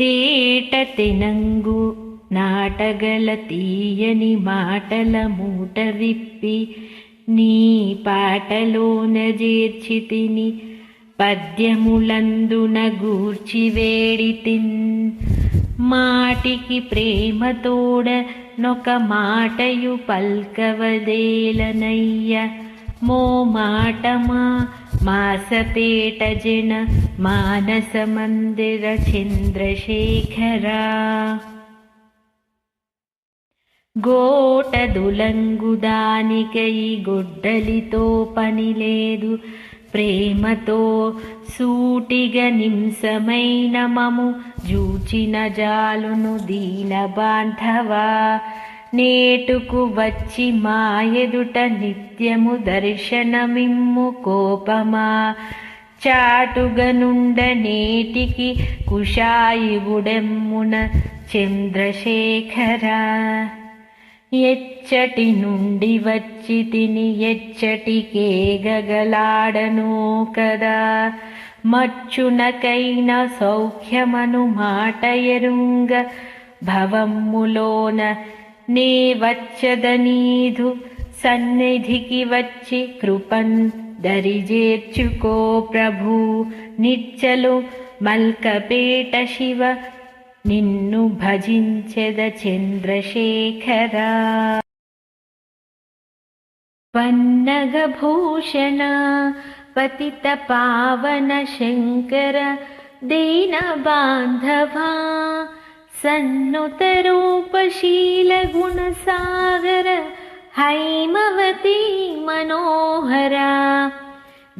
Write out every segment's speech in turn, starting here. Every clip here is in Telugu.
తేట తినంగు నాటగల తీయని మాటల మూట విప్పి నీ పాటలోన తిని పద్యములందున గూర్చి వేడి తిన్ మాటికి ప్రేమతోడ నొక మాటయు పల్కవదేలనయ్య మో మాటమా मासपेटजिन मानसमन्दिरचिन्द्रशेखरा गोटदुलङ्गुदानिकै गोट प्रेमतो सूटिगनिंसमै न मम जूचिन जालुनु दीनबान्धवा నేటుకు వచ్చి మా ఎదుట నిత్యము దర్శనమిమ్ము కోపమా చాటుగనుండ నేటికి కుషాయిగుడెమ్మున చంద్రశేఖర ఎచ్చటి నుండి వచ్చి తిని ఎచ్చటికే గగలాడను కదా మచ్చునకైన సౌఖ్యమను మాట ఎరుంగ భవమ్ములోన ने वच्चदनी सन्निधि वच्चि कृपन् दरिजेर्चु को निच्चलु मल्कपेट शिव निन्नु भजिञ्चद पन्नगभूषण पावन पावन शङ्कर दीनबान्धवा सन्नुतरूपशीलगुणसागर हैमवती मनोहरा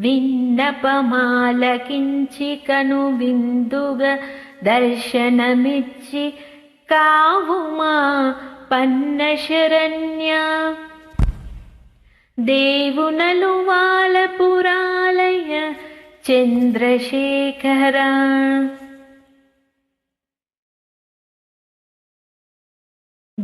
विन्दपमालकिञ्चिकनु बिन्दुग दर्शनमिच्छि कावुमा पन्नशरण्या देवुनलुवालपुरालय चन्द्रशेखरा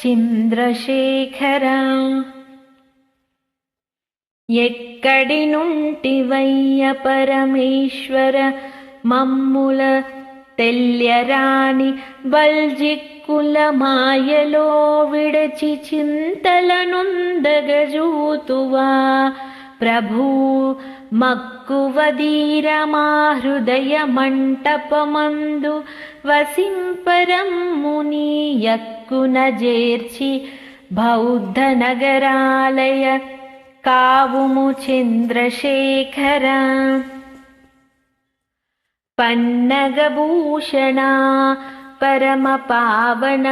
चिन्द्रशेखरा यकडिनुण्टि वैय परमेश्वर मम्मुल तेल्यराणि विडचि लोविडचिचिन्तलनुन्दगजूतु वा प्रभू मक्कुवदीरमाहृदयमण्डपमन्धु वसिं परम् मुनि यत्कु न जेर्छि पन्नगभूषणा परमपावन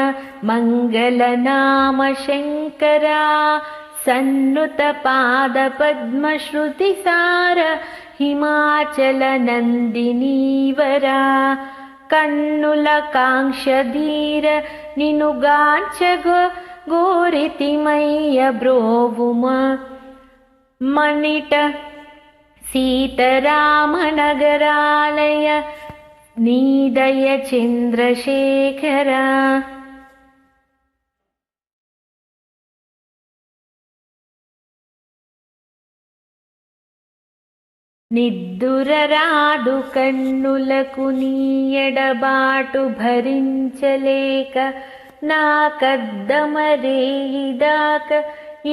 मङ्गलनाम शङ्करा सन्नुतपादपद्मश्रुतिसार हिमाचलनन्दिनीवरा कन्नुलकाङ्क्षीर निनुगाञ्च गो गोरितिमय्य ब्रोभूम मणिट सीतरामनगरालय नीदय चन्द्रशेखर निद्दुरराडु कण्णुलकु नीयडबाटु भरिञ्चलेक नाकद्दमरेयिदाक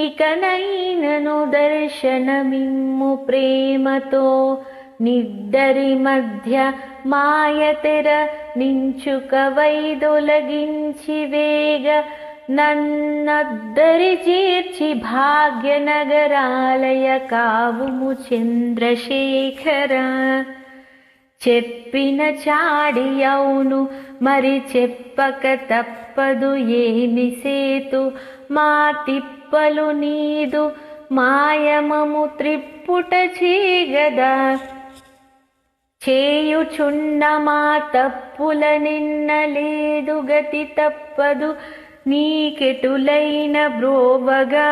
इकनैननु दर्शनमिम्मु प्रेमतो निद्दरि मध्य मायतेर निञ्चुकवैदोलगिञ्चिवेग నన్నద్దరి చేర్చి భాగ్యనగరాలయ కావుము చంద్రశేఖర చెప్పిన చాడి అవును మరి చెప్పక తప్పదు ఏమి సేతు మా తిప్పలు నీదు మాయమము త్రిప్పుట చేగదా చేయుచున్న మా తప్పుల నిన్న లేదు గతి తప్పదు నీకెటులైన బ్రోవగా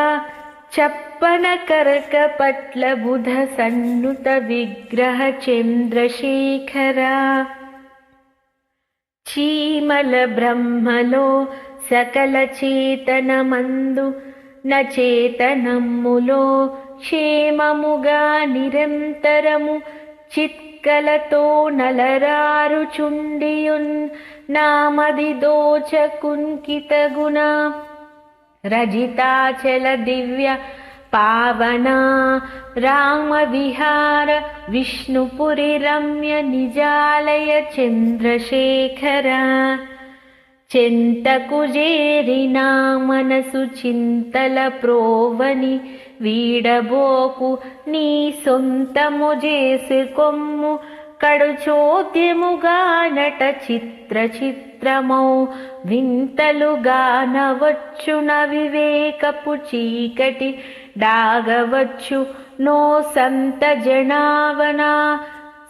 చప్పన కరక పట్ల బుధ సన్నుత విగ్రహ చంద్రశేఖర చీమల బ్రహ్మలో సకల చేతనమందు నచేతనములో క్షేమముగా నిరంతరము చిత్కలతో నలరారుచుండియున్ नामधिदोच कुङ्कितगुणा रजिताचल दिव्य पावना रामविहार विष्णुपुरी रम्य निजालय चन्द्रशेखर चिन्तकुजेरिनामन सुचिन्तल प्रोवनि वीडबोपु निसुन्तमुजेषु कुम्मु కడు చోద్యముగా నట చిత్ర చిత్రమౌ వింతలుగా నవచ్చున వివేకపు చీకటి డాగవచ్చు నో సంత జనావనా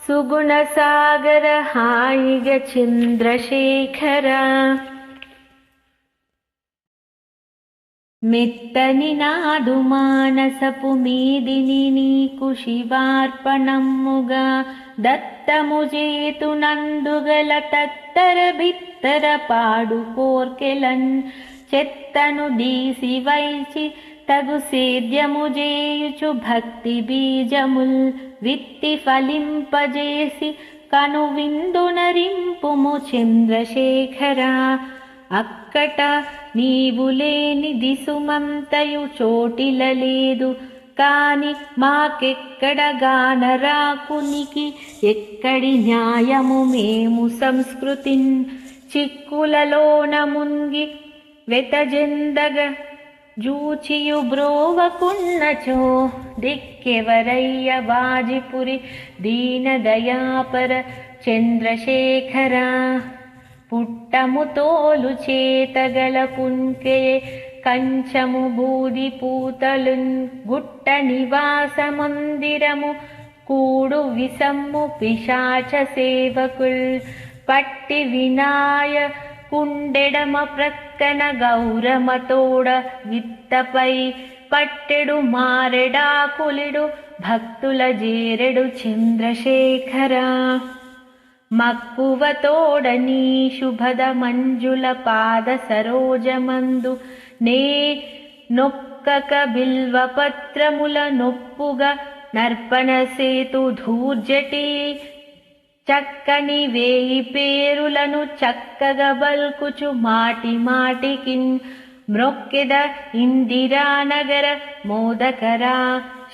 సుగుణ సాగర హాయిగ చంద్రశేఖర మెత్తని నాదు మానసపు మీదిని నీకు శివార్పణమ్ముగా दत्तनन्दत्तर भित्तरपाडुर्केलन् चेत्तनुचि तदु सेद्यु भक्ति बीजमुल् वित्ति फलिम्पजेसि कनुविन्दनरिम्प चन्द्रशेखर अक्कटा नीवुलेनि दिसुमन्तयु चोटिलु కాని మాకెక్కడ గానరాకునికి ఎక్కడి న్యాయము మేము సంస్కృతి చిక్కులలోన ముంగి వెతజెందగ జూచియు బ్రోవకున్నచో దిక్కెవరయ్య బాజిపురి దీనదయాపర చంద్రశేఖర పుట్టము తోలు చేతగల పుంకే कञ्चमु भूदिपूतनिवास गुट्टनिवासमन्दिरमु विसमु पिशाच सेवकुल् पट्टिविनायुडमप्रकन गौरमतोड वित्तपै। पट्टेडु मारेडा कुलिडु भक्तुल जेरे चन्द्रशेखर मक्कुवतोशुभद मञ्जुलपाद सरोजमन् నే నొక్కక బిల్వపత్రముల నొప్పుగా నర్పణ సేతు ధూర్జటి చక్కని వేయి పేరులను చక్కగా బల్కుచు మాటి మాటికిన్ మ్రొక్కెద ఇందిరానగర మోదకరా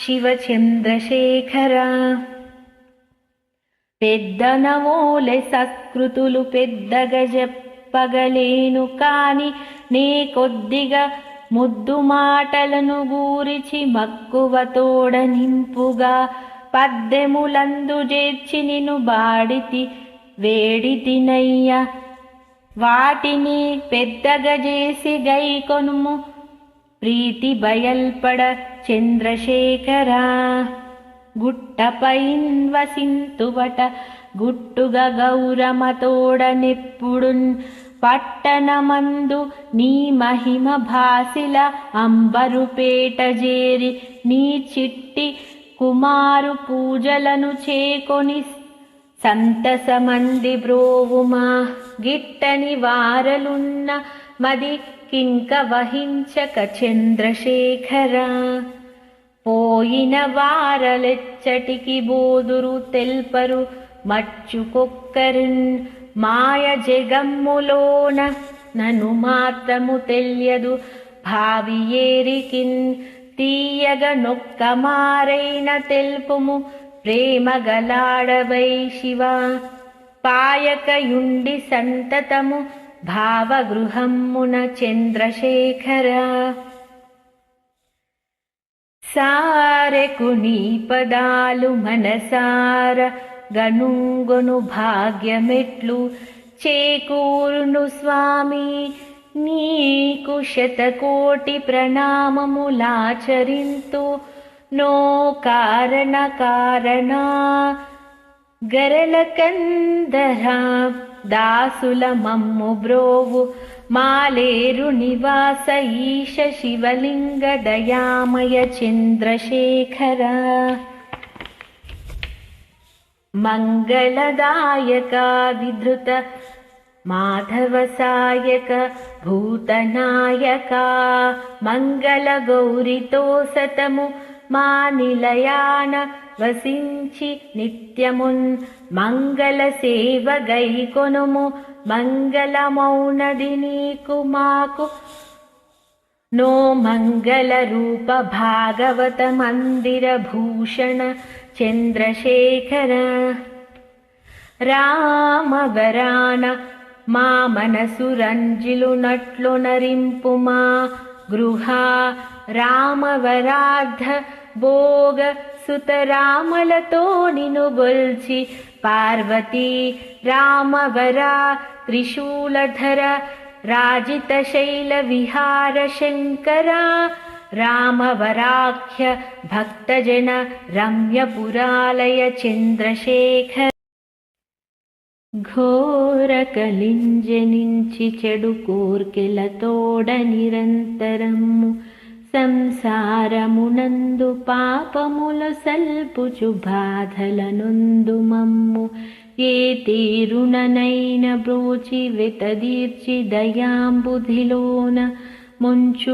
శివ పెద్ద పెద్దనవోలె సత్కృతులు పెద్ద గజ చెప్పగలేను కాని నీ కొద్దిగా ముద్దు మాటలను గూరిచి మక్కువ తోడ నింపుగా పద్దెములందు చేర్చి నిను బాడితి తినయ్య వాటిని పెద్దగా చేసి గై కొనుము ప్రీతి బయల్పడ చంద్రశేఖరా గుట్టపై వసింతువట గుట్టుగా గౌరమతోడనెప్పుడున్ పట్టణమందు నీ మహిమ భాసిల అంబరుపేట జేరి నీ చిట్టి కుమారు పూజలను చేకొని సంతసమంది బ్రోవుమా గిట్టని వారలున్న మది కింక వహించక చంద్రశేఖర పోయిన వారలెచ్చటికి బోదురు తెల్పరు మచ్చుకొక్కరిన్ మాయ జగమ్ములోన నను మాత్రము తెలియదు భావి ఏరికిన్ తీయగ నొక్క మారైన తెల్పుము ప్రేమ గలాడవై శివ పాయకయుండి సంతతము భావగృహమ్మున చంద్రశేఖర సారెకు నీ పదాలు మనసార भाग्यमिट्लु गुनुभाग्यमिट्लु स्वामी कूर्नु स्वामी नीकुशतकोटिप्रणाममुलाचरिन्तु नो कारणकारणा गरलकन्दरा दासुलमम्मु ब्रोवु मालेरुनिवास ईश दयामय चन्द्रशेखर मङ्गलदायक विधृत माधवसायक भूतनायका मङ्गलगौरितोसतमु मानिलयान वसिञ्चि नित्यमुन् मङ्गलसेवगैकुनुमु माकु नो भागवत मन्दिरभूषण चन्द्रशेखर रामवरान मामनसु रञ्जिलु नरिम्पुमा गृहा रामवराध भोग सुतरामलतो निनु निनुबोल् पार्वती रामवरा त्रिशूलधर राजितशैलविहार शङ्करा रामवराख्य भक्तजन रम्यपुरालय चन्द्रशेखर घोरकलिञ्जनिञ्चि निरन्तरम् संसारमुनन्दु बाधलनुन्दु मम्मु ये ते रुणनैन ब्रोचि वितदीर्चि दयाम्बुधिलोन मुञ्चु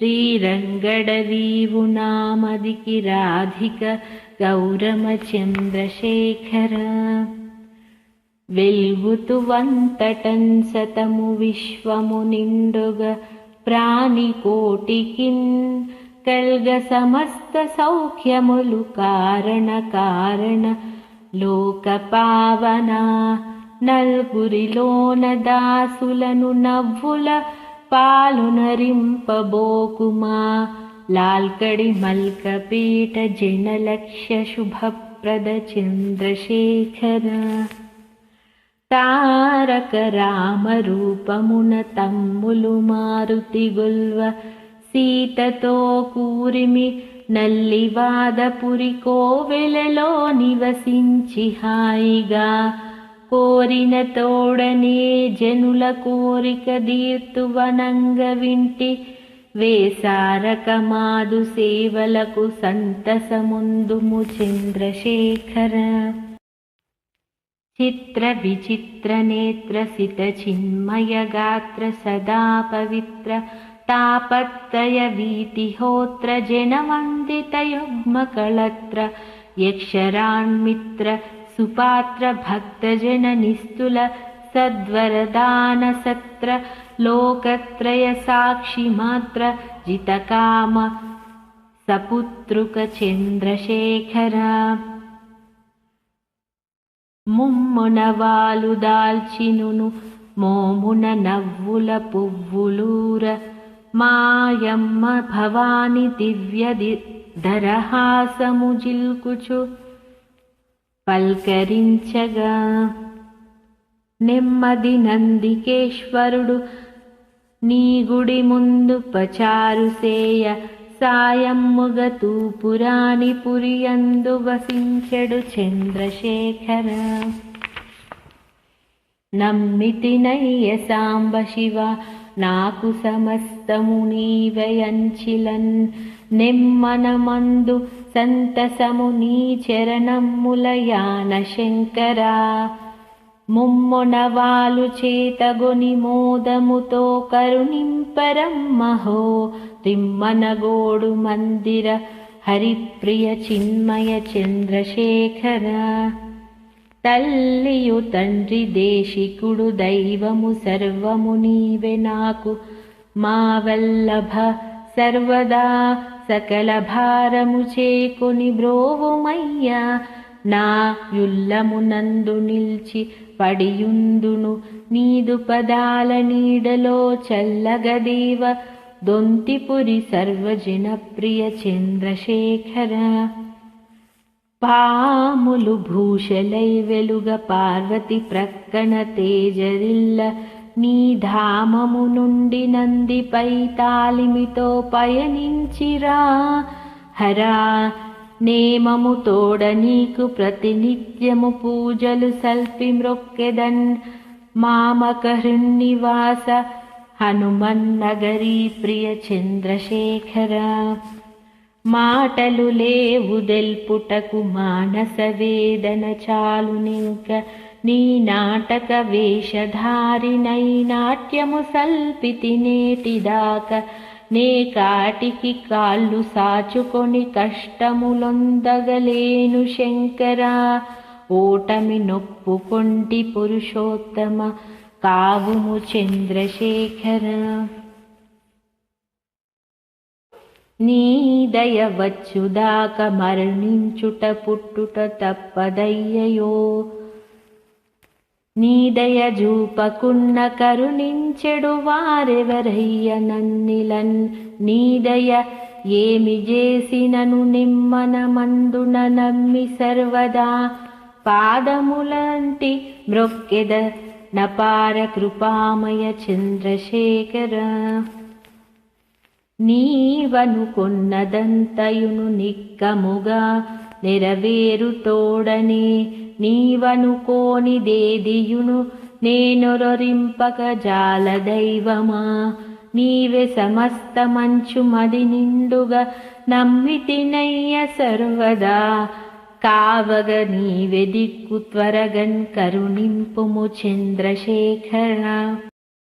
श्रीरङ्गडरीवुणामधि गौरमचन्द्रशेखर विल्बुतु वन्तटन् सतमु विश्वमुनिण्डुग प्राणिकोटिकिन् कल्गसमस्तसौख्यमुलु कारणकारण लोकपावना नल्गुरि दासुलनु पालुनरिम्पोकुमा लाल्कडिमल्कपीठजनलक्ष्यशुभप्रदचन्द्रशेखर तारकरामरूपमुन कूरिमि सीततोकूरिमि नल्लिवादपुरिकोविलो निवसिञ्चिहायि गा वनंग सेवलकु कोरिनतो जनुलकोरिकदीर्तुवनङ्गविण्टि वेसारकमाधुसेवलकुसन्तसमुन्दुमुचिन्द्रशेखर चिन्मय गात्र सदा पवित्र तापत्रयवीतिहोत्र जनमन्दितयुग्मकळत्र यक्षरान्मित्र निस्तुल सद्वरदान सत्र लोकत्रय साक्षि मात्र जितकाम सपुतृकचन्द्रशेखर मुम्मुनवालुदाल्चिनु मोमुन पुवुलूर मायम्म भवानि दिव्यदि दरहासमुजिल्कुचु పల్కరించగా నెమ్మది నందికేశ్వరుడు నీ గుడి ముందు పచారు సేయ సాయమ్ముగ తూపురాని పురియందు వసించెడు చంద్రశేఖర నమ్మితి నయ్య సాంబ శివ నాకు సమస్తము నీవయంచిలన్ నిమ్మనమందు సంతసము నీ చరణములయాన శంకరా ముమ్మునవాలు చేతగుని మోదముతో కరుణింపరం మహో తిమ్మనగోడు మందిర హరిప్రియ చిన్మయ చంద్రశేఖర తల్లియు తండ్రి దేశికుడు దైవము సర్వము నీవె నాకు మా వల్లభ సర్వదా సకల భారము చేకొని బ్రోవుమయ్యా నా యుల్లమునందు నిల్చి పడియుందును నీదు పదాల నీడలో చల్లగదేవ దొంతిపురి సర్వజన ప్రియ చంద్రశేఖర పాములు భూషలై వెలుగ పార్వతి ప్రక్కన తేజరిల్ల నీ ధామము నుండి నందిపై తాలిమితో పయనించిరా హరా నేమము తోడ నీకు ప్రతినిత్యము పూజలు సల్పి మ్రొక్కెదన్ హనుమన్ హనుమన్నగరీ ప్రియ చంద్రశేఖర మాటలు లేవు దెల్పుటకు మానస వేదన చాలునింక నీ నాటక వేషధారినై నాట్యము సల్పితి నేటిదాక నే కాటికి కాళ్ళు సాచుకొని కష్టములొందగలేను శంకరా ఓటమి నొప్పుకొంటి పురుషోత్తమ కావుము చంద్రశేఖర నీ దయ వచ్చుదాక మరణించుట పుట్టుట తప్పదయ్యయో నీదయజూపకున్న కరుణించెడు వారెవరయ్య నన్నిలన్ నీదయ ఏమి చేసినను నిమ్మన మందున నమ్మి సర్వదా పాదములంటి మృక్కెద నపార కృపామయ చంద్రశేఖర నీవనుకున్నదంతయును నిక్కముగా నెరవేరుతోడనే దేదియును నేనొరరింపక జాల దైవమా నీవే సమస్త మంచు మది నిండుగా నమ్మితినయ్య సర్వదా కావగ నీవే దిక్కు త్వరగన్ కరుణింపుము చంద్రశేఖర